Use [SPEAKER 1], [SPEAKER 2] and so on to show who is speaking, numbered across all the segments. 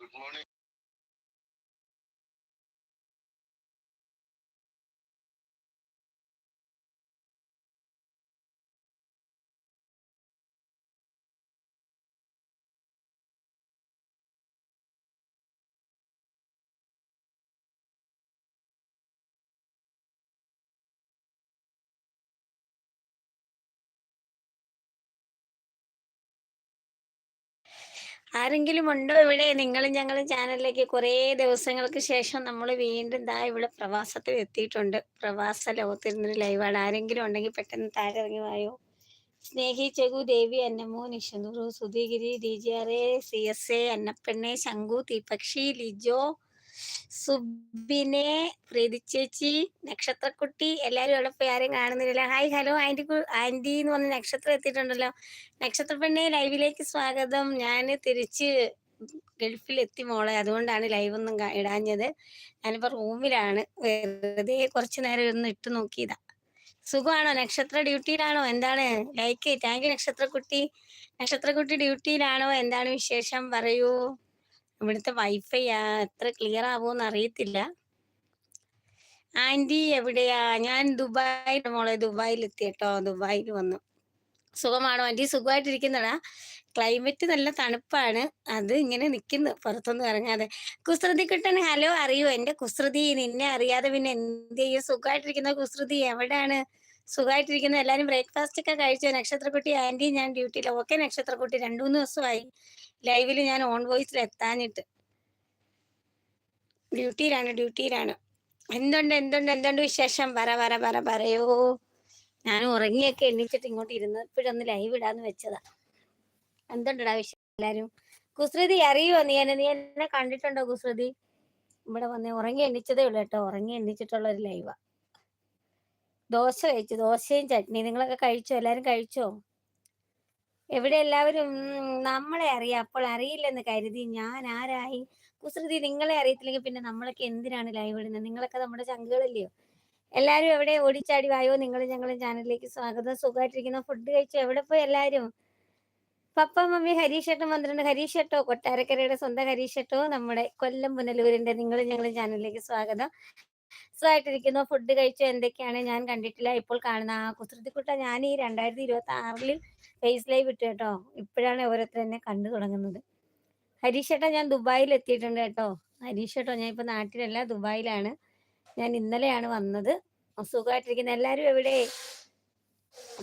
[SPEAKER 1] Good morning
[SPEAKER 2] ആരെങ്കിലും ഉണ്ടോ ഇവിടെ? നിങ്ങളും ഞങ്ങളും ചാനലിലേക്ക് കുറേ ദിവസങ്ങൾക്ക് ശേഷം നമ്മൾ വീണ്ടും ദാ ഇവിടെ പ്രവാസത്തിൽ എത്തിയിട്ടുണ്ട്. പ്രവാസ ലോകത്തിൽ നിന്ന് ലൈവാണ് ആരെങ്കിലും ഉണ്ടെങ്കിൽ പെട്ടെന്ന് താഴെ ഇറങ്ങി വായോ. സ്നേഹി ചെഗു ദേവി അന്നമോ നിഷനൂറു Sudhigiri D G R A C S A അന്നപ്പെണ്ണെ ശംഖു തീപക്ഷി ലിജോ സുബിനെ പ്രീതി ചേച്ചി നക്ഷത്രക്കുട്ടി എല്ലാരും അവിടെ പോയി ആരെയും കാണുന്നില്ല ഹായ് ഹലോ ആന്റി ആന്റി എന്ന് പറഞ്ഞ നക്ഷത്രം എത്തിയിട്ടുണ്ടല്ലോ. നക്ഷത്ര പെണ്ണെ ലൈവിലേക്ക് സ്വാഗതം. ഞാൻ തിരിച്ച് ഗൾഫിൽ എത്തി മോളെ. അതുകൊണ്ടാണ് ലൈവ് ഒന്നും ഇടാഞ്ഞത്. ഞാനിപ്പോ റൂമിലാണ് വെറുതെ കുറച്ചു നേരം ഒന്ന് ഇട്ട് നോക്കിയതാ. സുഖമാണോ? നക്ഷത്ര ഡ്യൂട്ടിയിലാണോ? എന്താണ്? ലൈക്ക് താങ്ക് യു നക്ഷത്രക്കുട്ടി. നക്ഷത്രക്കുട്ടി ഡ്യൂട്ടിയിലാണോ? എന്താണ് വിശേഷം? പറയൂ. ഇവിടുത്തെ വൈഫൈ എത്ര ക്ലിയർ ആവുമെന്ന് അറിയത്തില്ല. ആന്റി എവിടെയാ? ഞാൻ ദുബായിൽ മോളെ ദുബായിൽ എത്തി കേട്ടോ ദുബായിൽ വന്നു. സുഖമാണോ ആന്റി? സുഖമായിട്ടിരിക്കുന്നടാ. ക്ലൈമറ്റ് നല്ല തണുപ്പാണ്. അത് ഇങ്ങനെ നിൽക്കുന്നു പുറത്തൊന്നും ഇറങ്ങാതെ. കുസൃതി കിട്ടണ ഹലോ അറിയോ? എന്റെ കുസൃതി നിന്നെ അറിയാതെ പിന്നെ എന്ത് ചെയ്യും? സുഖമായിട്ടിരിക്കുന്ന കുസൃതി? എവിടെയാണ് സുഖമായിട്ടിരിക്കുന്ന എല്ലാരും ബ്രേക്ക്ഫാസ്റ്റ് ഒക്കെ കഴിച്ചു. നക്ഷത്രക്കുട്ടി ആന്റി ഞാൻ ഡ്യൂട്ടിയിൽ ഓക്കെ നക്ഷത്രക്കുട്ടി. രണ്ടു മൂന്ന് ദിവസമായി ലൈവിൽ ഞാൻ ഓൺ വോയിസിൽ എത്താനിട്ട് ഡ്യൂട്ടിയിലാണ് ഡ്യൂട്ടിയിലാണ് എന്തുണ്ട് എന്തുണ്ട് എന്തുണ്ട് വിശേഷം? പറ പറ പറ പറയോ. ഞാൻ ഉറങ്ങിയൊക്കെ എണ്ണിച്ചിട്ട് ഇങ്ങോട്ട് ഇരുന്ന് ഇപ്പോഴൊന്ന് ലൈവ് ഇടാന്ന് വെച്ചതാ. എന്തുണ്ടടാ വിശേഷം എല്ലാരും? കുസൃതി അറിയോ നീ എന്നെ? നീ എന്നെ കണ്ടിട്ടുണ്ടോ കുസൃതി? ഇവിടെ വന്ന് ഉറങ്ങി എണ്ണിച്ചതേ ഉള്ളൂ കേട്ടോ. ഉറങ്ങി എണ്ണിച്ചിട്ടുള്ള ഒരു ലൈവാ ദോശ കഴിച്ചു. ദോശയും ചട്നി നിങ്ങളൊക്കെ കഴിച്ചോ? എല്ലാരും കഴിച്ചോ? എവിടെ എല്ലാവരും? നമ്മളെ അറിയാം. അപ്പോൾ അറിയില്ലെന്ന് കരുതി ഞാൻ ആരായി? കുസൃതി നിങ്ങളെ അറിയത്തില്ലെങ്കിൽ പിന്നെ നമ്മളൊക്കെ എന്തിനാണ് ലൈവ് ഇടുന്നത്? നിങ്ങളൊക്കെ നമ്മുടെ ചങ്കുകളല്ലയോ എല്ലാരും എവിടെ? ഓടിച്ചാടി വായോ? നിങ്ങൾ ഞങ്ങളുടെ ചാനലിലേക്ക് സ്വാഗതം. സുഖമായിട്ടിരിക്കുന്ന. ഫുഡ് കഴിച്ചു? എവിടെ പോയി എല്ലാരും? പപ്പ മമ്മി ഹരീഷേട്ടൻ വന്നിട്ടുണ്ട്. ഹരീഷേട്ടോ കൊട്ടാരക്കരയുടെ സ്വന്തം ഹരീഷേട്ടോ നമ്മുടെ കൊല്ലം പുനലൂരിന്റെ നിങ്ങൾ ഞങ്ങളുടെ ചാനലിലേക്ക് സ്വാഗതം. സുഖമായിട്ടിരിക്കുന്നു. ഫുഡ് കഴിച്ചു? എന്തൊക്കെയാണ്? ഞാൻ കണ്ടിട്ടില്ല. ഇപ്പോൾ കാണുന്ന ആ കുസൃതിക്കുട്ട ഞാൻ ഈ രണ്ടായിരത്തി ഇരുപത്തി ആറിൽ ഫേസ് ലൈവ് ഇട്ടു കേട്ടോ. ഇപ്പോഴാണ് ഓരോരുത്തർ എന്നെ കണ്ടു തുടങ്ങുന്നത്. ഹരീഷ് ഏട്ടാ ഞാൻ ദുബായിൽ എത്തിയിട്ടുണ്ട് കേട്ടോ. ഹരീഷ് ഏട്ടോ ഞാൻ ഇപ്പൊ നാട്ടിലല്ല ദുബായിലാണ്. ഞാൻ ഇന്നലെയാണ് വന്നത്. സുഖമായിട്ടിരിക്കുന്ന. എല്ലാവരും എവിടെ?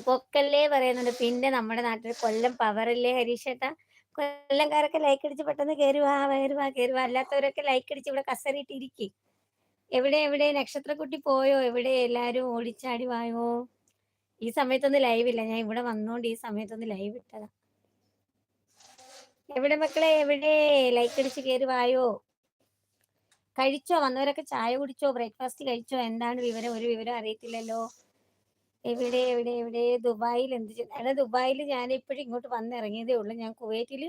[SPEAKER 2] പൊക്കല്ലേ പറയുന്നുണ്ട്. പിന്നെ നമ്മുടെ നാട്ടിൽ കൊല്ലം പവറല്ലേ ഹരീഷ് ഏട്ടാ? കൊല്ലംകാരൊക്കെ ലൈക്ക് അടിച്ച് പെട്ടെന്ന് കയറുവാ കയറുവാ കയറി വാ കയറി വാ അല്ലാത്തവരൊക്കെ ലൈക്ക് അടിച്ച് ഇവിടെ കസറിയിട്ടിരിക്കും എവിടെ എവിടെ? നക്ഷത്രക്കുട്ടി പോയോ? എവിടെ? എല്ലാരും ഓടിച്ചാടി വായോ? ഈ സമയത്തൊന്നും ലൈവ് ഇല്ല. ഞാൻ ഇവിടെ വന്നോണ്ട് ഈ സമയത്തൊന്നും ലൈവ് ഇട്ടതാ. എവിടെ മക്കളെ? എവിടെ? ലൈക്ക് അടിച്ച് കയറി വായോ? കഴിച്ചോ? വന്നവരൊക്കെ ചായ കുടിച്ചോ? ബ്രേക്ക്ഫാസ്റ്റ് കഴിച്ചോ? എന്താണ് വിവരം? ഒരു വിവരം അറിയത്തില്ലല്ലോ. എവിടെ എവിടെ എവിടെ? ദുബായിൽ എന്ത് എടാ ദുബായിൽ ഞാൻ ഇപ്പോഴും ഇങ്ങോട്ട് വന്നിറങ്ങിയതേ ഉള്ളൂ. ഞാൻ കുവൈറ്റിൽ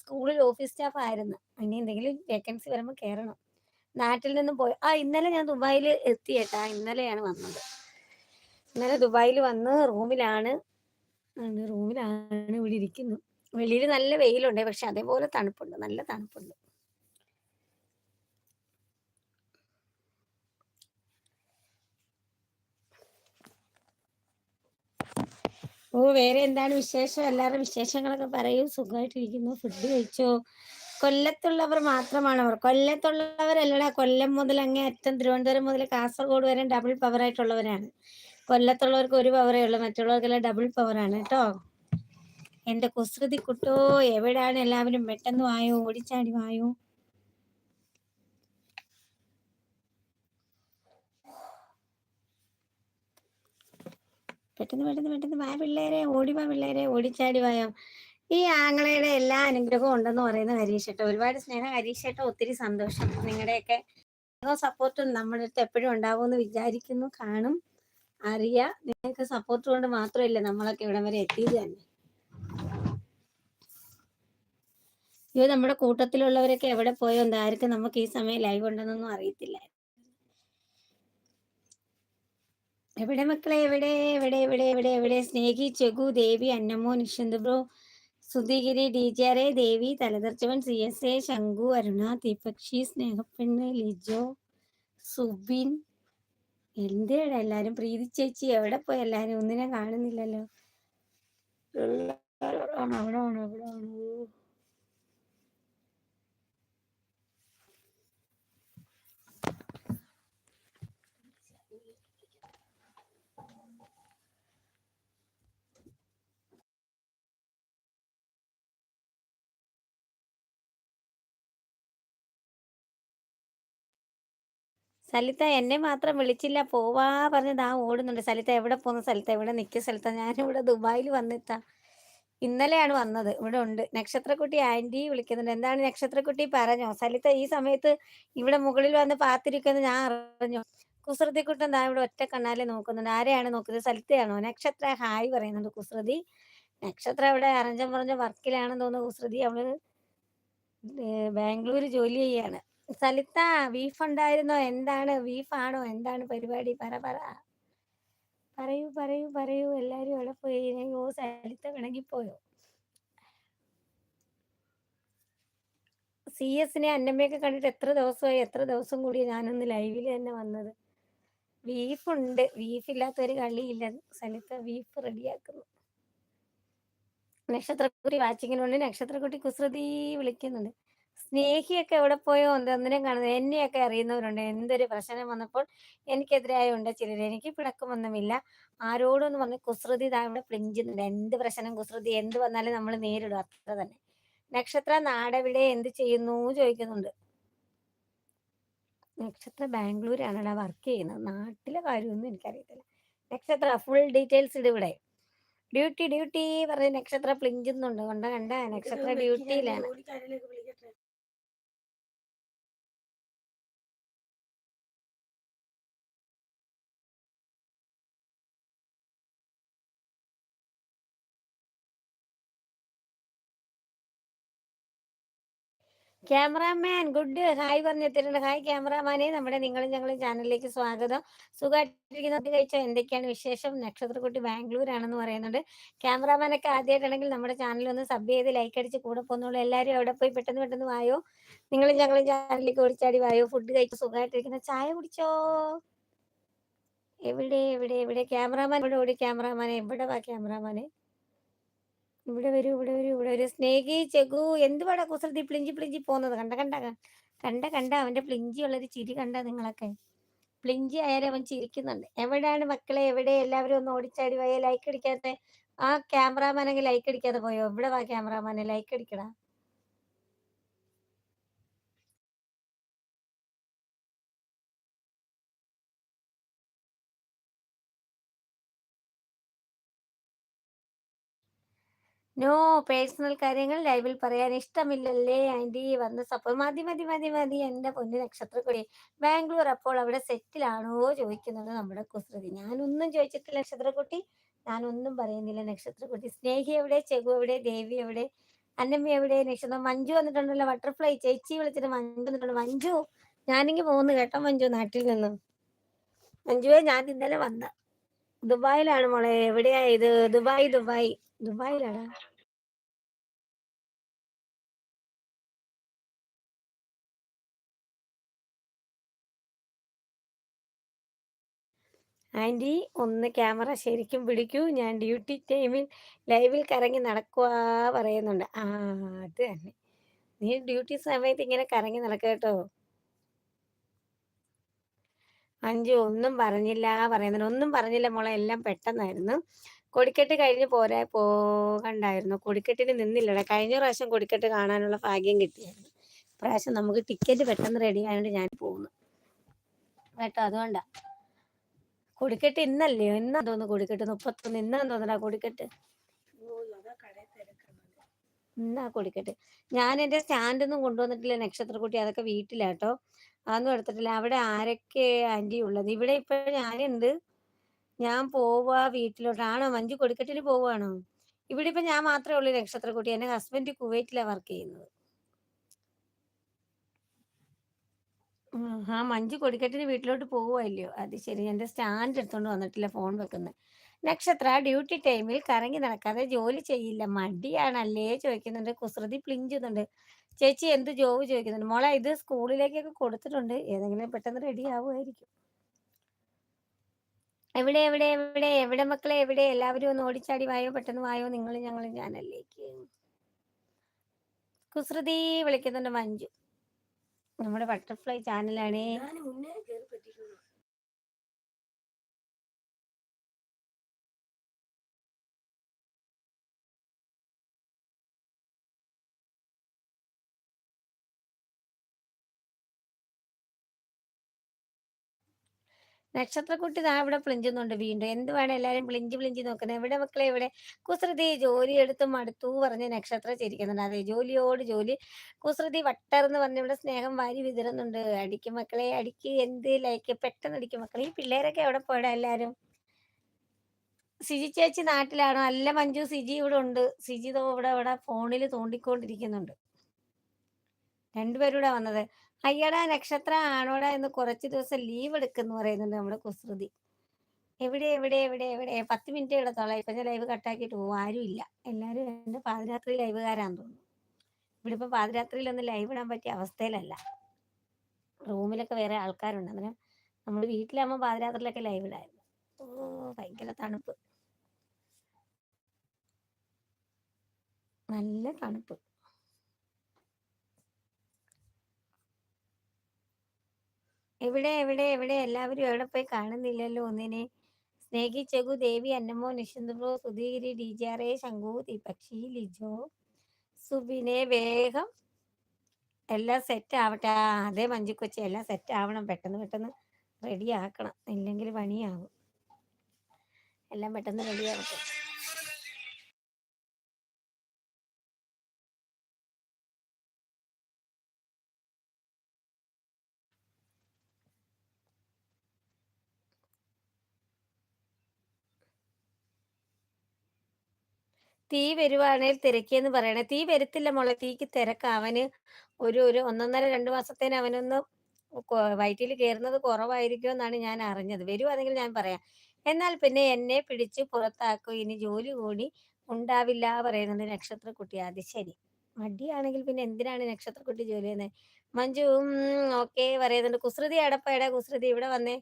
[SPEAKER 2] സ്കൂളിൽ ഓഫീസ് സ്റ്റാഫ് ആയിരുന്നു. ഇനി എന്തെങ്കിലും വേക്കൻസി വരുമ്പോൾ കയറണം നാട്ടിൽ നിന്നും പോയി. ആ ഇന്നലെ ഞാൻ ദുബായിൽ എത്തിയേട്ടാ ഇന്നലെയാണ് വന്നത്. ഇന്നലെ ദുബായിൽ വന്ന് റൂമിലാണ്. റൂമിലാണ് ഇവിടെ ഇരിക്കുന്നു. വെളിയിൽ നല്ല വെയിലുണ്ട്. പക്ഷെ അതേപോലെ തണുപ്പുണ്ട്. നല്ല തണുപ്പുണ്ട്. ഓ വേറെ എന്താണ് വിശേഷം? എല്ലാവരുടെ വിശേഷങ്ങളൊക്കെ പറയൂ. സുഖമായിട്ടിരിക്കുന്നു. ഫുഡ് കഴിച്ചോ? കൊല്ലത്തുള്ളവർ മാത്രമാണ് അവർ. കൊല്ലത്തുള്ളവരല്ലടാ. കൊല്ലം മുതൽ അങ്ങേ അറ്റം തിരുവനന്തപുരം മുതൽ കാസർഗോഡ് വരെ ഡബിൾ പവർ ആയിട്ടുള്ളവരാണ്. കൊല്ലത്തുള്ളവർക്ക് ഒരു പവറേ ഉള്ളൂ മറ്റുള്ളവർക്കെല്ലാം ഡബിൾ പവറാണ് കേട്ടോ. എന്റെ കുസൃതി കുട്ടോ എവിടാണ് എല്ലാവരും? പെട്ടെന്ന് വായോ? ഓടിച്ചാടി വായോ? പെട്ടെന്ന് പെട്ടെന്ന് പെട്ടെന്ന് വാ പിള്ളേരെ. ഓടി വാ പിള്ളേരെ. ഓടിച്ചാടി വായോ? ഈ ആങ്ങളയുടെ എല്ലാ അനുഗ്രഹവും ഉണ്ടെന്ന് പറയുന്ന ഹരീഷേട്ട. ഒരുപാട് സ്നേഹം. ഹരീഷേട്ട ഒത്തിരി സന്തോഷം. നിങ്ങളുടെയൊക്കെ സപ്പോർട്ടും നമ്മുടെ അടുത്ത് എപ്പോഴും ഉണ്ടാവുമെന്ന് വിചാരിക്കുന്നു. കാണും അറിയാം. നിങ്ങൾക്ക് സപ്പോർട്ട് കൊണ്ട് മാത്രമല്ല നമ്മളൊക്കെ ഇവിടം വരെ എത്തിയത് തന്നെ. ഇത് നമ്മുടെ കൂട്ടത്തിലുള്ളവരൊക്കെ എവിടെ പോയോ എന്തായിരിക്കും നമുക്ക് ഈ സമയം ലൈവ് ഉണ്ടെന്നൊന്നും അറിയത്തില്ല. എവിടെ മക്കളെ? എവിടെ? എവിടെ? എവിടെ? എവിടെ? എവിടെ? Snehi ചെഗു Devi അന്നമ്മോ Nishanth bro Sudhigiri D J R A Devi തലതെർച്ചവൻ C S A ശംഖു അരുണ ദീപക്ഷി സ്നേഹപ്പെണ്ണ് ലിജോ സുബിൻ. എന്തേടാ എല്ലാരും? പ്രീതി ചേച്ചി എവിടെ പോയി? എല്ലാരും ഒന്നിനെ കാണുന്നില്ലല്ലോ. അവിടെ ആണോ? അവിടെ ആണ്? സലിത്ത എന്നെ മാത്രം വിളിച്ചില്ല. പോവാ പറഞ്ഞത് ആ ഓടുന്നുണ്ട്. സലിത എവിടെ പോകുന്ന സ്ഥലത്ത് എവിടെ നിൽക്കിയ ഞാൻ ഞാനിവിടെ ദുബായിൽ വന്നെത്താ ഇന്നലെയാണ് വന്നത്. ഇവിടെ ഉണ്ട്. നക്ഷത്രക്കുട്ടി ആന്റി വിളിക്കുന്നുണ്ട്. എന്താണ് നക്ഷത്രക്കുട്ടി പറഞ്ഞോ? സലിത ഈ സമയത്ത് ഇവിടെ മുകളിൽ വന്ന് പാത്തിരിക്കുന്നത് ഞാൻ അറിഞ്ഞു. കുസൃതിക്കുട്ടൻ താ ഇവിടെ ഒറ്റ കണ്ണാലെ നോക്കുന്നുണ്ട്. ആരെയാണ് നോക്കുന്നത്? സലിതയാണോ? നക്ഷത്ര ഹായ് പറയുന്നുണ്ട് കുസൃതി. നക്ഷത്ര ഇവിടെ അറഞ്ചം പറഞ്ഞ വർക്കിലാണെന്ന് തോന്നുന്നു കുസൃതി. അവൾ ബാംഗ്ലൂർ ജോലി ചെയ്യാണ്. സലിത്ത ബീഫ് ഉണ്ടായിരുന്നോ? എന്താണ്? ബീഫാണോ എന്താണ് പരിപാടി? പറ പറ. പറയൂ പറയൂ പറയൂ. എല്ലാരും അവിടെ പോയി. ഓ സലിത്ത പിണങ്ങിപ്പോയോ സി എസിനെ അന്നമ്മയൊക്കെ കണ്ടിട്ട് എത്ര ദിവസമായി? എത്ര ദിവസം കൂടി ഞാനൊന്ന് ലൈവിൽ തന്നെ വന്നത്? ബീഫുണ്ട് ഉണ്ട്. ബീഫ് ഇല്ലാത്ത ഒരു കളിയില്ല സലിത്ത ബീഫ് റെഡിയാക്കുന്നു നക്ഷത്രക്കുട്ടി വാച്ചിങ്ങിനുണ്ട് നക്ഷത്രക്കുട്ടി കുസൃതി വിളിക്കുന്നുണ്ട്. സ്നേഹിയൊക്കെ എവിടെ പോയോ എന്തൊന്നിനും കാണുന്നത്. എന്നെയൊക്കെ അറിയുന്നവരുണ്ട്. എന്തൊരു പ്രശ്നം വന്നപ്പോൾ എനിക്കെതിരായ ഉണ്ട് ചിലർ എനിക്ക് പിണക്കമൊന്നുമില്ല എന്ന് പറഞ്ഞ് കുസൃതി ഇതാ ഇവിടെ പ്ലിഞ്ചുന്നുണ്ട്. എന്ത് പ്രശ്നം കുസൃതി? എന്ത് വന്നാലും നമ്മൾ നേരിടും. അത്ര തന്നെ. നക്ഷത്ര നാടവിടെ എന്ത് ചെയ്യുന്നു ചോദിക്കുന്നുണ്ട്. നക്ഷത്ര ബാംഗ്ലൂരാണ് വർക്ക് ചെയ്യുന്നത്. നാട്ടിലെ കാര്യമൊന്നും എനിക്കറിയത്തില്ല. നക്ഷത്ര ഫുൾ ഡീറ്റെയിൽസ് ഇട് ഇവിടെ. ഡ്യൂട്ടി ഡ്യൂട്ടി പറഞ്ഞ് നക്ഷത്ര പ്ലിഞ്ചുന്നുണ്ട്. കൊണ്ട് കണ്ട നക്ഷത്ര ഡ്യൂട്ടിയിലാണ് ക്യാമറാമാൻ ഗുഡ് ഹായ് പറഞ്ഞെത്തിയിട്ടുണ്ട് ഹായ് ക്യാമറാമാനെ. നമ്മുടെ നിങ്ങളും ഞങ്ങളും ചാനലിലേക്ക് സ്വാഗതം. സുഖമായിട്ടിരിക്കുന്നത് കഴിച്ചാൽ എന്തൊക്കെയാണ് വിശേഷം? നക്ഷത്രക്കുട്ടി ബാംഗ്ലൂർ ആണെന്ന് പറയുന്നുണ്ട്. ക്യാമറാമാനൊക്കെ ആദ്യമായിട്ടാണെങ്കിൽ നമ്മുടെ ചാനൽ ഒന്ന് സബ് ചെയ്ത് ലൈക്ക് അടിച്ച് കൂടെ പോകുന്നുള്ളൂ. എല്ലാവരും അവിടെ പോയി പെട്ടെന്ന് പെട്ടെന്ന് വായോ? നിങ്ങളും ഞങ്ങളും ചാനലിലേക്ക് ഓടിച്ചാടി വായോ? ഫുഡ് കഴിച്ച്? സുഖമായിട്ടിരിക്കുന്ന. ചായ കുടിച്ചോ? എവിടെ? എവിടെ? എവിടെ? ക്യാമറാമാൻ ഇവിടെ ഓടി? ക്യാമറാമാനെ എവിടെ വാ ക്യാമറാമാനെ? ഇവിടെ വരൂ ഇവിടെ വരൂ ഇവിടെ വരൂ. സ്നേഹി ചെഗു എന്തുവാടാ കുസൃതി പ്ലിഞ്ചി പ്ലിഞ്ചി പോകുന്നത്? കണ്ട കണ്ട കണ്ട കണ്ട അവന്റെ പ്ലിഞ്ചി ഉള്ളൊരു ചിരി കണ്ട നിങ്ങളൊക്കെ. പ്ലിഞ്ചി ആയാലും അവൻ ചിരിക്കുന്നുണ്ട്. എവിടെയാണ് മക്കളെ? എവിടെ? എല്ലാവരും ഒന്ന് ഓടിച്ചാടി. പോയ ലൈക്ക് അടിക്കാത്ത ആ ക്യാമറാമാനെങ്കിൽ ലൈക്ക് അടിക്കാതെ പോയോ? ഇവിടെ വാ ക്യാമറാമാനെ ലൈക്ക് അടിക്കടാ. നോ പേഴ്സണൽ കാര്യങ്ങൾ ലൈവിൽ പറയാൻ ഇഷ്ടമില്ലല്ലേ ആന്റി വന്ന് സപ്പോ മതി മതി മതി മതി. എന്റെ പൊന്നു നക്ഷത്രക്കുടി. ബാംഗ്ലൂർ അപ്പോൾ അവിടെ സെറ്റിലാണോ ചോദിക്കുന്നത് നമ്മുടെ കുസൃതി. ഞാനൊന്നും ചോദിച്ചിട്ടില്ല നക്ഷത്രക്കുട്ടി. ഞാനൊന്നും പറയുന്നില്ല നക്ഷത്രക്കുട്ടി. സ്നേഹി എവിടെ? ചെഗു എവിടെ? ദേവി എവിടെ? അന്നമ്മ എവിടെ? നക്ഷത്രം. മഞ്ജു വന്നിട്ടുണ്ടല്ലോ. ബട്ടർഫ്ലൈ ചേച്ചി വിളിച്ചിട്ട് മഞ്ജു വന്നിട്ടുണ്ട്. മഞ്ജു ഞാനിങ്ങി പോകുന്നു കേട്ടോ മഞ്ജു നാട്ടിൽ നിന്ന്. മഞ്ജുവേ ഞാൻ ഇന്നലെ വന്ന. ദുബായിലാണ് മോളെ. എവിടെയാ ഇത്? Dubai Dubai. ദുബായിലാണ്? ആന്റി ഒന്ന് ക്യാമറ ശരിക്കും പിടിക്കൂ. ഞാൻ ഡ്യൂട്ടി ടൈമിൽ ലൈവിൽ കറങ്ങി നടക്കുക പറയുന്നുണ്ട്. ആ അത് തന്നെ. നീ ഡ്യൂട്ടി സമയത്ത് ഇങ്ങനെ കറങ്ങി നടക്കുക അഞ്ചു ഒന്നും പറഞ്ഞില്ല പറയുന്നുണ്ട് ഒന്നും പറഞ്ഞില്ല മോളെ എല്ലാം പെട്ടെന്നായിരുന്നു. കൊടിക്കെട്ട് കഴിഞ്ഞ് പോരാ പോകണ്ടായിരുന്നു. കൊടിക്കെട്ടിന് നിന്നില്ലടാ. കഴിഞ്ഞ പ്രാവശ്യം കൊടിക്കെട്ട് കാണാനുള്ള ഭാഗ്യം കിട്ടിയായിരുന്നു. പ്രാവശ്യം നമുക്ക് ടിക്കറ്റ് പെട്ടെന്ന് റെഡി ആയതുകൊണ്ട് ഞാൻ പോകുന്നു കേട്ടോ അതുകൊണ്ടാ. കൊടിക്കെട്ട് ഇന്നല്ലേ? ഇന്നാ തോന്നുന്നു കൊടിക്കെട്ട്. മുപ്പത്തൊന്ന് ഇന്നാ തോന്നുന്നു കൊടിക്കെട്ട്. ഇന്നാ കൊടിക്കെട്ട്. ഞാൻ എന്റെ സ്റ്റാൻഡൊന്നും കൊണ്ടുവന്നിട്ടില്ല നക്ഷത്രക്കുട്ടി. അതൊക്കെ വീട്ടിലാട്ടോ അതൊന്നും എടുത്തിട്ടില്ല. അവിടെ ആരൊക്കെ ആന്റി ഉള്ളത്? ഇവിടെ ഇപ്പൊ ഞാനുണ്ട്. ഞാൻ പോവാ വീട്ടിലോട്ട്. ആണോ? മഞ്ജു കൊടുക്കട്ടിന് പോവാണോ? ഇവിടെ ഇപ്പൊ ഞാൻ മാത്രമേ ഉള്ളൂ നക്ഷത്രക്കുട്ടി എന്റെ ഹസ്ബൻഡ് കുവൈറ്റിലാണ് വർക്ക് ചെയ്യുന്നത്. ആ മഞ്ജു കൊടിക്കെട്ടിന് വീട്ടിലോട്ട് പോവുമല്ലയോ അത് ശരി. എന്റെ സ്റ്റാൻഡ് എടുത്തോണ്ട് വന്നിട്ടില്ല ഫോൺ വെക്കുന്നത് നക്ഷത്ര ഡ്യൂട്ടി ടൈമിൽ കറങ്ങി നടക്കാതെ ജോലി ചെയ്യില്ല. മടിയാണല്ലേ ചോദിക്കുന്നുണ്ട്. കുസൃതി പ്ലിഞ്ചുന്നുണ്ട് ചേച്ചി എന്ത് ജോബ് ചോദിക്കുന്നുണ്ട്. മോളെ ഇത് സ്കൂളിലേക്കൊക്കെ കൊടുത്തിട്ടുണ്ട്. ഏതെങ്കിലും പെട്ടെന്ന് റെഡി ആവുമായിരിക്കും. എവിടെ എവിടെ എവിടെ എവിടെ മക്കളെ എവിടെ? എല്ലാവരും ഒന്ന് ഓടിച്ചാടി. വായോ പെട്ടെന്ന് വായോ. നിങ്ങൾ ഞങ്ങൾ ഞാനല്ലേക്ക്. കുസൃതി വിളിക്കുന്നുണ്ട് മഞ്ജു. നമ്മുടെ ബട്ടർഫ്ലൈ ചാനലാണ് നക്ഷത്രക്കുട്ടി അവിടെ ഇവിടെ പ്ലിഞ്ചുന്നുണ്ട് വീണ്ടും. എന്ത് വേണം എല്ലാരും പ്ലിഞ്ച് പ്ലിഞ്ച് നോക്കുന്നത് എവിടെ മക്കളെ എവിടെ കുസൃതി ജോലി എടുത്ത് മടുത്തു പറഞ്ഞ് നക്ഷത്ര ചിരിക്കുന്നുണ്ട്. അതെ ജോലിയോട് ജോലി. കുസൃതി വട്ടർന്ന് പറഞ്ഞ് ഇവിടെ സ്നേഹം വാരി വിതരുന്നുണ്ട് അടിക്കും മക്കളെ അടിക്ക് എന്ത് ലൈക്ക് പെട്ടെന്ന് അടിക്കും മക്കളെ. ഈ പിള്ളേരൊക്കെ എവിടെ പോയടാ എല്ലാരും? സിജി ചേച്ചി നാട്ടിലാണോ? അല്ല മഞ്ജു സിജി ഇവിടെ ഉണ്ട്. സിജി ഇവിടെ ഇവിടെ ഫോണിൽ തോണ്ടിക്കൊണ്ടിരിക്കുന്നുണ്ട്. രണ്ടുപേരും കൂടെ വന്നത്. അയ്യടാ നക്ഷത്ര ആണോടാ എന്ന് കുറച്ച് ദിവസം ലീവ് എടുക്കുന്നു പറയുന്നുണ്ട് നമ്മുടെ കുസൃതി. എവിടെ എവിടെ എവിടെ എവിടെ? പത്ത് മിനിറ്റ് ഇടത്തോളം ഇപ്പൊ ലൈവ് കട്ടാക്കിയിട്ട് പോകും ആരും ഇല്ല. എല്ലാരും എന്റെ പാതിരാത്രി ലൈവുകാരാന്ന് തോന്നുന്നു. ഇവിടെ ഇപ്പൊ പാതിരാത്രിയിലൊന്നും ലൈവ് ഇടാൻ പറ്റിയ അവസ്ഥയിലല്ല. റൂമിലൊക്കെ വേറെ ആൾക്കാരുണ്ട്. അങ്ങനെ നമ്മൾ വീട്ടിലാകുമ്പോൾ പാതിരാത്രിയിലൊക്കെ ലൈവ് ഇടായിരുന്നു. ഓ ഭയങ്കര തണുപ്പ്. നല്ല തണുപ്പ്. എവിടെ എവിടെ എവിടെ? എല്ലാവരും എവിടെ പോയി കാണുന്നില്ലല്ലോ ഒന്നിനെ? സ്നേഹി ചെഗു ദേവി അന്നമോ? നിശന്ദ്രോ സുധീരി ഡിജാറേ ശംഖു ദീപക്ഷി ലിജോ സുബിനെ വേഗം. എല്ലാം സെറ്റ് ആവട്ടെ. അതെ മഞ്ജു കൊച്ചി എല്ലാം സെറ്റ് ആവണം. പെട്ടെന്ന് പെട്ടെന്ന് റെഡി ആക്കണം. ഇല്ലെങ്കിൽ പണിയാവും. എല്ലാം പെട്ടെന്ന് റെഡി ആവട്ടെ. തീ വരുവാണേൽ തിരക്കിയെന്ന് പറയണേ. തീ വരത്തില്ല മോളെ. തീക്ക് തിരക്ക്. അവന് ഒരു ഒരു ഒന്നൊന്നര രണ്ട് മാസത്തേന് അവനൊന്ന് വയറ്റിൽ കയറുന്നത് കുറവായിരിക്കും എന്നാണ് ഞാൻ അറിഞ്ഞത്. വരുവാണെങ്കിൽ ഞാൻ പറയാം. എന്നാൽ പിന്നെ എന്നെ പിടിച്ച് പുറത്താക്കും. ഇനി ജോലി കൂടി ഉണ്ടാവില്ല പറയുന്നുണ്ട് നക്ഷത്രക്കുട്ടി അത് ശരി മടിയാണെങ്കിൽ പിന്നെ എന്തിനാണ് നക്ഷത്രക്കുട്ടി ജോലി ചെയ്യുന്നത്? മഞ്ജു ഓക്കെ പറയുന്നുണ്ട്. കുസൃതി അടപ്പയുടെ കുസൃതി. ഇവിടെ വന്നേ.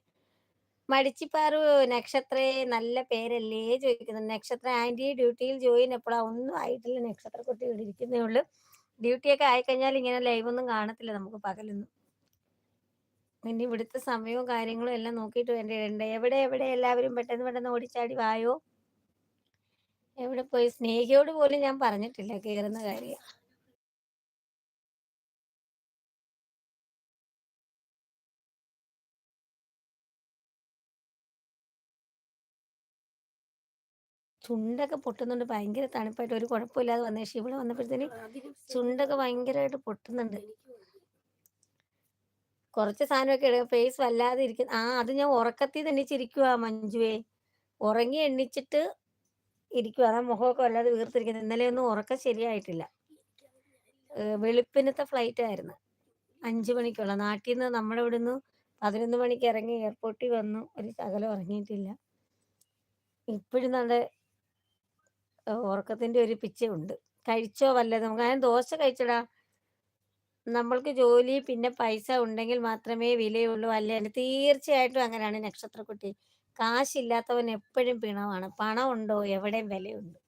[SPEAKER 2] മടിച്ചിപ്പാറു നക്ഷത്രേ നല്ല പേരല്ലേ ചോദിക്കുന്നു നക്ഷത്ര ആന്റി ഡ്യൂട്ടിയിൽ ജോയിൻ എപ്പോഴാ ഒന്നും ആയിട്ടില്ല. നക്ഷത്ര കുട്ടി ഇവിടെ ഇരിക്കുന്നേ ഉള്ളൂ ഡ്യൂട്ടിയൊക്കെ ആയിക്കഴിഞ്ഞാൽ ഇങ്ങനെ ലൈവ് ഒന്നും കാണത്തില്ല നമുക്ക് പകലൊന്നും. പിന്നെ ഇവിടുത്തെ സമയവും കാര്യങ്ങളും എല്ലാം നോക്കിയിട്ട് വേണ്ടിയിട്ടുണ്ട് എവിടെ? എവിടെ? എല്ലാവരും പെട്ടെന്ന് പെട്ടെന്ന് ഓടിച്ചാടി വായോ? എവിടെ പോയി? സ്നേഹിയോട് പോലും ഞാൻ പറഞ്ഞിട്ടില്ല കേറുന്ന കാര്യം. ചുണ്ടൊക്കെ പൊട്ടുന്നുണ്ട്. ഭയങ്കര തണുപ്പായിട്ട് ഒരു കുഴപ്പമില്ലാതെ വന്നേ. പക്ഷെ ഇവിടെ വന്നപ്പോഴത്തേന് ചുണ്ടൊക്കെ ഭയങ്കരമായിട്ട് പൊട്ടുന്നുണ്ട്. കുറച്ച് സാധനമൊക്കെ എടുക്കുക ഫേസ് വല്ലാതെ ഇരിക്കുന്നു ആ അത് ഞാൻ ഉറക്കത്തിൽ തന്നെ ചിരിക്കുക മഞ്ജുവേ. ഉറങ്ങി എണ്ണിച്ചിട്ട് ഇരിക്കുക അതാ മുഖമൊക്കെ വല്ലാതെ വീർത്തിരിക്കുന്നത്. ഇന്നലെ ഒന്നും ഉറക്കം ശരിയായിട്ടില്ല. വെളുപ്പിനത്തെ ഫ്ലൈറ്റ് ആയിരുന്നു. അഞ്ചു മണിക്കുള്ള. നാട്ടിൽ നിന്ന് നമ്മുടെ ഇവിടെ നിന്ന് പതിനൊന്ന് മണിക്ക് ഇറങ്ങി എയർപോർട്ടിൽ വന്നു ഒരു ശകലം ഉറങ്ങിയിട്ടില്ല. ഇപ്പോഴും നമ്മുടെ ഉറക്കത്തിന്റെ ഒരു പിച്ചയുണ്ട്. കഴിച്ചോ വല്ലതും? കാരണം ദോശ കഴിച്ചടാ. നമ്മൾക്ക് ജോലി പിന്നെ പൈസ ഉണ്ടെങ്കിൽ മാത്രമേ വിലയുള്ളൂ. അല്ലേ തീർച്ചയായിട്ടും അങ്ങനെയാണ് നക്ഷത്രക്കുട്ടി. കാശില്ലാത്തവൻ എപ്പോഴും പിണമാണ് പണം ഉണ്ടോ എവിടെയും വിലയുണ്ട്.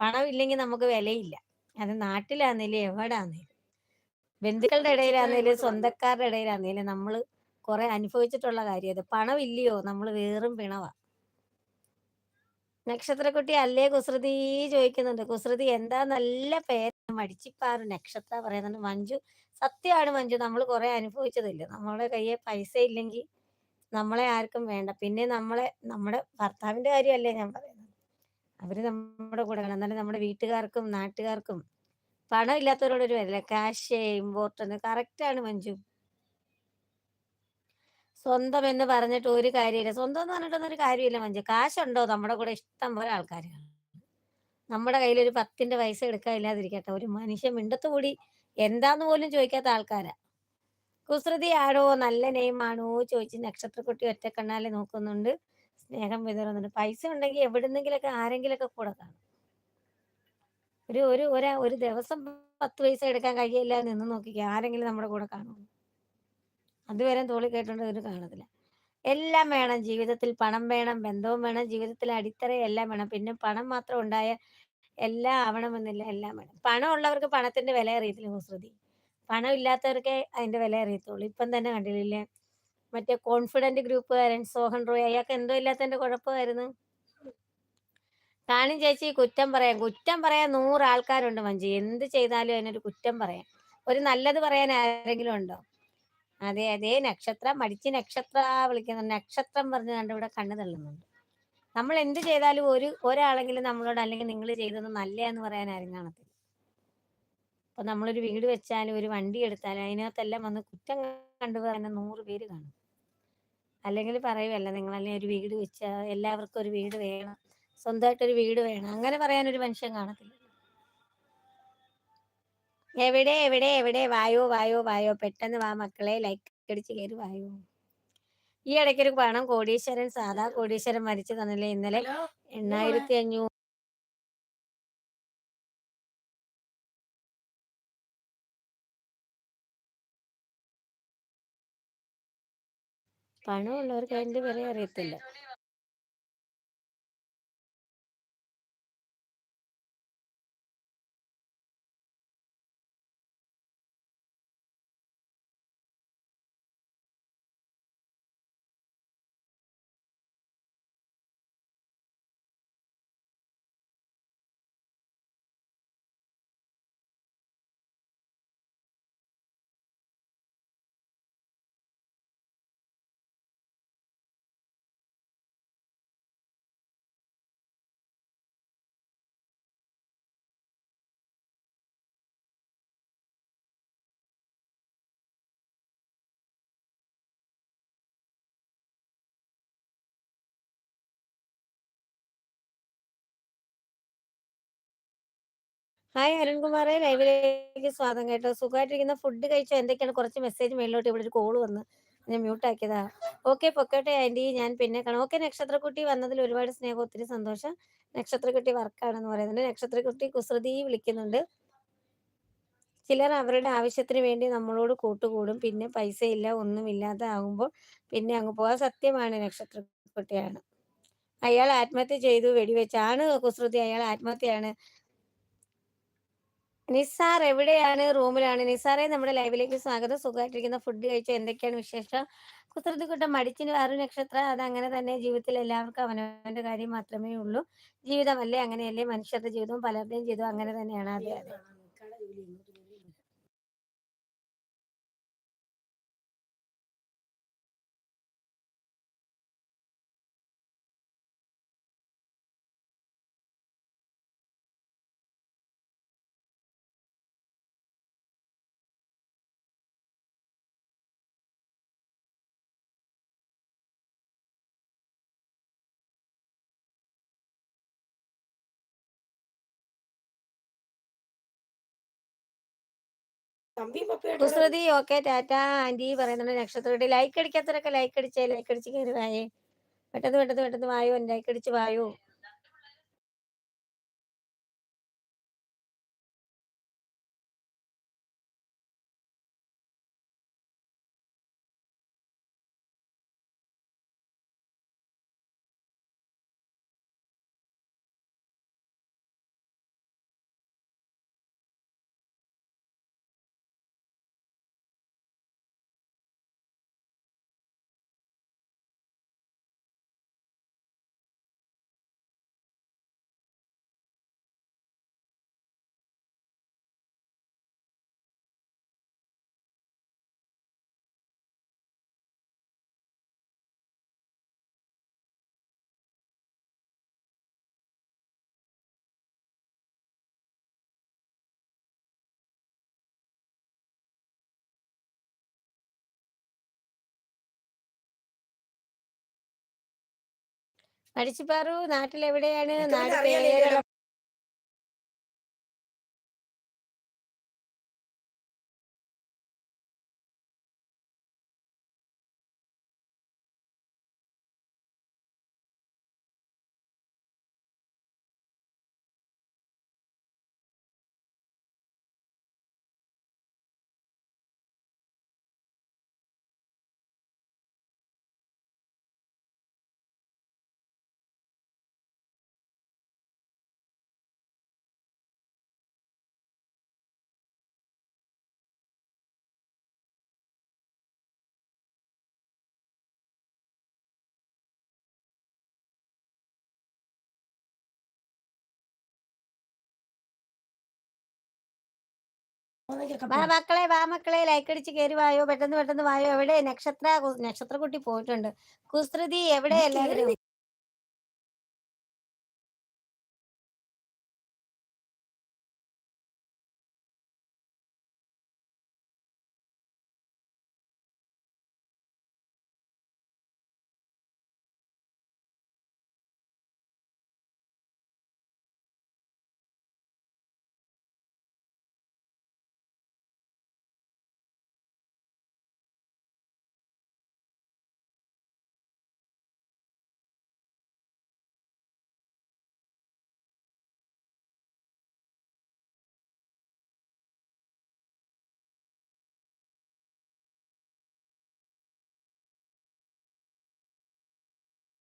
[SPEAKER 2] പണമില്ലെങ്കിൽ നമുക്ക് വിലയില്ല. അത് നാട്ടിലാന്നേലും എവിടാന്നേലും. ബന്ധുക്കളുടെ ഇടയിലാന്നേലും സ്വന്തക്കാരുടെ ഇടയിലാന്നേലും നമ്മൾ കുറെ അനുഭവിച്ചിട്ടുള്ള കാര്യം അത്. പണം ഇല്ലയോ നമ്മൾ വേറും പിണവാ. നക്ഷത്രക്കുട്ടി അല്ലേ കുസൃതി ചോദിക്കുന്നുണ്ട്. കുസൃതി എന്താ നല്ല പേര്? മടിച്ചിപ്പാറ്. നക്ഷത്ര പറയുന്നുണ്ട് മഞ്ജു. സത്യമാണ് മഞ്ജു. നമ്മൾ കുറെ അനുഭവിച്ചതില്ല? നമ്മളെ കയ്യിൽ പൈസ ഇല്ലെങ്കിൽ നമ്മളെ ആർക്കും വേണ്ട. പിന്നെ നമ്മളെ നമ്മുടെ ഭർത്താവിന്റെ കാര്യമല്ലേ ഞാൻ പറയുന്നത്. അവർ നമ്മുടെ കൂടെ വേണം എന്നാലും നമ്മുടെ വീട്ടുകാർക്കും നാട്ടുകാർക്കും പണം ഇല്ലാത്തവരോടൊരു വരില്ല ക്യാഷ് കറക്റ്റ് ആണ് മഞ്ജു. സ്വന്തം എന്ന് പറഞ്ഞിട്ട് ഒരു കാര്യമില്ല. സ്വന്തം എന്ന് പറഞ്ഞിട്ടൊന്നും ഒരു കാര്യമില്ല മഞ്ജു. കാശുണ്ടോ നമ്മുടെ കൂടെ ഇഷ്ടം പോലെ ആൾക്കാർ നമ്മുടെ കയ്യിൽ ഒരു പത്തിന്റെ പൈസ എടുക്കാൻ ഇല്ലാതിരിക്കട്ടെ. ഒരു മനുഷ്യൻ മിണ്ടത്ത് കൂടി എന്താന്ന് പോലും ചോദിക്കാത്ത ആൾക്കാരാ. കുസൃതി ആണോ നല്ല നെയ്മാണോ ചോദിച്ച് നക്ഷത്രക്കുട്ടി ഒറ്റക്കണ്ണാലെ നോക്കുന്നുണ്ട്. സ്നേഹം വിതറുന്നുണ്ട്. പൈസ ഉണ്ടെങ്കിൽ എവിടുന്നെങ്കിലൊക്കെ ആരെങ്കിലൊക്കെ കൂടെ കാണും. ഒരു ഒരു ഒരാ ദിവസം പത്ത് പൈസ എടുക്കാൻ കഴിയില്ല നിന്ന് നോക്കിക്കുക ആരെങ്കിലും നമ്മുടെ കൂടെ കാണും അതുവരെ തോളി കേട്ടോണ്ട് ഒരു കാണത്തില്ല. എല്ലാം വേണം ജീവിതത്തിൽ പണം വേണം ബന്ധവും വേണം ജീവിതത്തിൽ അടിത്തറ എല്ലാം വേണം. പിന്നെ പണം മാത്രം ഉണ്ടായ എല്ലാം ആവണമെന്നില്ല എല്ലാം വേണം. പണം ഉള്ളവർക്ക് പണത്തിന്റെ വില അറിയത്തില്ല കുസൃതി പണം ഇല്ലാത്തവർക്കേ അതിന്റെ വില അറിയത്തുള്ളൂ. ഇപ്പം തന്നെ കണ്ടില്ലേ മറ്റേ കോൺഫിഡന്റ് ഗ്രൂപ്പുകാരൻ സോഹൻ റോയ് അയാൾക്ക് എന്തോ ഇല്ലാത്തതിന്റെ കുഴപ്പമായിരുന്നു. കാണും ചേച്ചി കുറ്റം പറയാം. കുറ്റം പറയാൻ നൂറ് ആൾക്കാരുണ്ട് മഞ്ജു. എന്ത് ചെയ്താലും അതിനൊരു കുറ്റം പറയാം. ഒരു നല്ലത് പറയാൻ ആരെങ്കിലും ഉണ്ടോ? അതെ അതെ. നക്ഷത്രം മടിച്ച് നക്ഷത്ര വിളിക്കുന്നു നക്ഷത്രം പറഞ്ഞു കണ്ട് ഇവിടെ കണ്ണു തള്ളുന്നുണ്ട്. നമ്മൾ എന്ത് ചെയ്താലും ഒരു ഒരാളെങ്കിലും നമ്മളോട് അല്ലെങ്കിൽ നിങ്ങൾ ചെയ്തത് നല്ലതെന്ന് പറയാൻ ആരും കാണത്തില്ല. അപ്പൊ നമ്മളൊരു വീട് വെച്ചാലും ഒരു വണ്ടി എടുത്താലും അതിനകത്തെല്ലാം വന്ന് കുറ്റം കണ്ടു പറയുന്ന നൂറ് പേര് കാണും. അല്ലെങ്കിൽ പറയുമല്ല അല്ലെങ്കിൽ ഒരു വീട് വെച്ചാൽ എല്ലാവർക്കും ഒരു വീട് വേണം. സ്വന്തമായിട്ടൊരു വീട് വേണം. അങ്ങനെ പറയാൻ ഒരു മനുഷ്യൻ കാണത്തില്ല. എവിടെ എവിടെ എവിടെ? വായോ വായോ വായോ. പെട്ടെന്ന് വാ മക്കളെ. ലൈക്ക് അടിച്ച് കയറി വായോ. ഈ ഇടയ്ക്കൊരു പണം കോടീശ്വരൻ സാധാ കോടീശ്വരൻ മരിച്ചു തന്നില്ലേ ഇന്നലെ. എണ്ണായിരത്തി അഞ്ഞൂറ് പണമുള്ളവർക്ക് അതിന്റെ വില അറിയത്തില്ല. ഹായ് അരുൺകുമാറെ ലൈവിലേക്ക് സ്വാഗതം കേട്ടോ. സുഖമായിട്ടിരിക്കുന്ന. ഫുഡ് കഴിച്ചോ? എന്തൊക്കെയാണ്? കുറച്ച് മെസ്സേജ് മേളിലോട്ട് ഇവിടെ ഒരു കോൾ വന്ന്. ഞാൻ മ്യൂട്ട് ആക്കിയതാ. ഓക്കെ പൊക്കോട്ടെ ആന്റി ഞാൻ പിന്നെ കാണാം. ഓക്കെ നക്ഷത്രക്കുട്ടി വന്നതിൽ ഒരുപാട് സ്നേഹം ഒത്തിരി സന്തോഷം. നക്ഷത്രക്കുട്ടി വർക്കാണെന്ന് പറയുന്നുണ്ട്. നക്ഷത്രക്കുട്ടി കുസൃതി വിളിക്കുന്നുണ്ട്. ചിലർ അവരുടെ ആവശ്യത്തിന് വേണ്ടി നമ്മളോട് കൂട്ടുകൂടും. പിന്നെ പൈസ ഇല്ല ഒന്നുമില്ലാതെ ആകുമ്പോൾ പിന്നെ അങ്ങ് പോകാൻ സത്യമാണ് നക്ഷത്രക്കുട്ടിയാണ്. അയാൾ ആത്മഹത്യ ചെയ്തു വെടിവെച്ചാണ് കുസൃതി അയാൾ ആത്മഹത്യയാണ്. നിസാർ എവിടെയാണ് റൂമിലാണ്? നിസാറെ നമ്മുടെ ലൈവിലേക്ക് സ്വാഗതം. സുഖമായിട്ടിരിക്കുന്ന. ഫുഡ് കഴിച്ച? എന്തൊക്കെയാണ് വിശേഷം? കുസൃതിക്കുട്ടം മടിച്ചിന് ആറ് നക്ഷത്ര. അത് അങ്ങനെ തന്നെ ജീവിതത്തിൽ എല്ലാവർക്കും അവനവന്റെ കാര്യം മാത്രമേ ഉള്ളൂ. ജീവിതമല്ലേ അങ്ങനെയല്ലേ? മനുഷ്യരുടെ ജീവിതവും പലരുടെയും ജീവിതവും അങ്ങനെ തന്നെയാണ്. അതെ അതെ. കുസൃതി ഓക്കെ ടാറ്റ ആന്റി പറയുന്നുണ്ട് നക്ഷത്രയുടെ ലൈക്ക് അടിക്കാത്തവരൊക്കെ ലൈക്ക് അടിച്ചേ ലൈക്ക് അടിച്ച് കയറി വായേ പെട്ടെന്ന് പെട്ടെന്ന് പെട്ടെന്ന് വായോ ലൈക്ക് അടിച്ച് വായോ. അടിച്ചുപാറു നാട്ടിൽ എവിടെയാണ് നാട് വാ മക്കളെ വാ മക്കളെ. ലൈക്ക് അടിച്ച് കയറി വായോ. പെട്ടെന്ന് പെട്ടെന്ന് വായോ. എവിടെ? നക്ഷത്ര നക്ഷത്രക്കുട്ടി നക്ഷത്ര കുട്ടി പോയിട്ടുണ്ട്. കുസൃതി എവിടെ? എല്ലാവരും